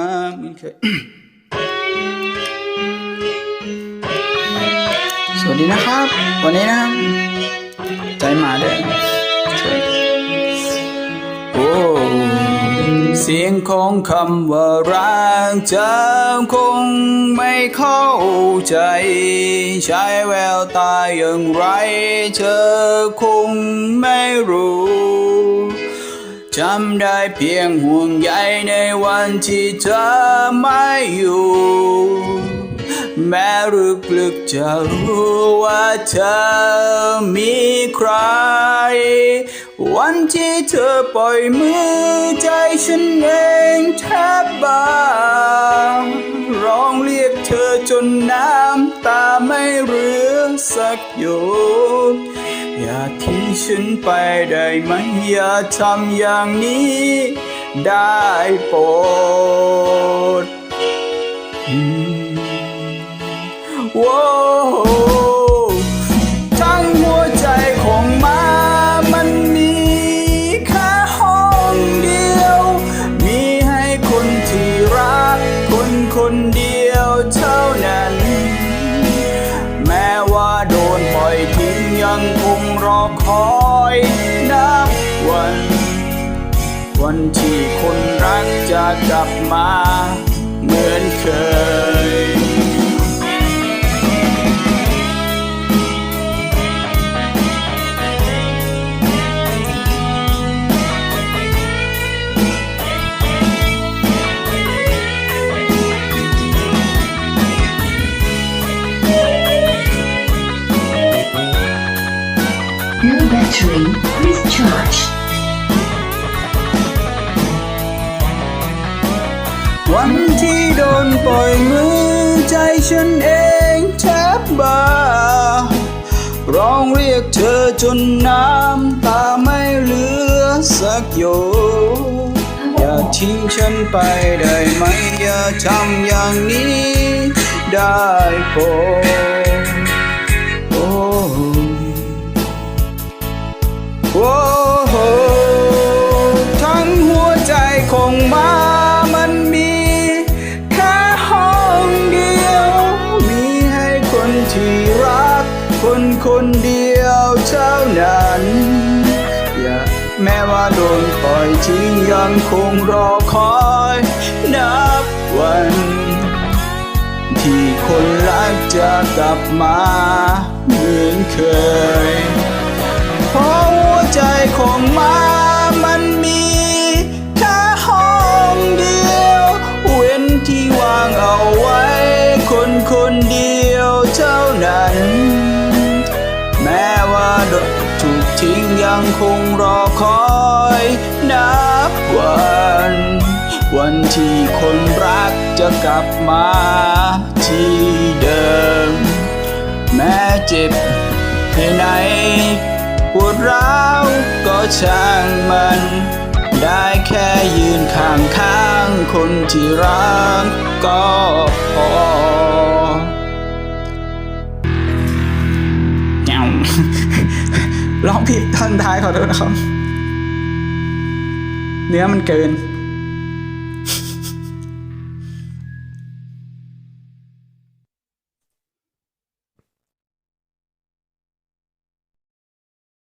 อ่าเหมือนเคยสวัสดีนะครับ วันนี้นะครับ ใจมาด้วยโอ้เสียงของคำว่ารักเธอคงไม่เข้าใจ ใช้แววตาอย่างไร เธอคงไม่รู้ จำได้เพียงห่วงใยในวันที่เธอไม่อยู่ แม้ลึกๆจะรู้ว่าเธอมีใคร วันที่เธอปล่อยมือใจฉันเองแทบบางร้องเรียกเธอจนน้ำตาไม่เหลือสักหยด อย่าทิ้งฉันไปได้ไหม อย่าทำอย่างนี้ ได้โปรดอื ยังคงรอคอยนับวัน วันที่คนรักจะกลับมาเหมือนเคย battery. Please charge. วันที่โดนปล่อยมือใจฉันเองแทบบาร้องเรียกเธอจนน้ำตาไม่เหลือสักหยดอย่าทิ้งฉันไปได้ไหม อย่าทำอย่างนี้ได้โปรด นคนเดียวเท่านั้น อย่าแม้ว่าโดนปล่อยทิ้งยังคงรอคอยนับวัน ที่คนรักจะกลับมาเหมือนเคย เพราะหัวใจของมามัน ถูกทิ้งยังคงรอคอยนับวัน วันที่คนรักจะกลับมาที่เดิม แม้เจ็บแค่ไหนปวดร้าวก็ช่างมัน ได้แค่ยืนข้างข้างๆคนที่รักก็ ร้องผิดท่อนท้ายขอโทษนะครับ เนื้อมันเกิน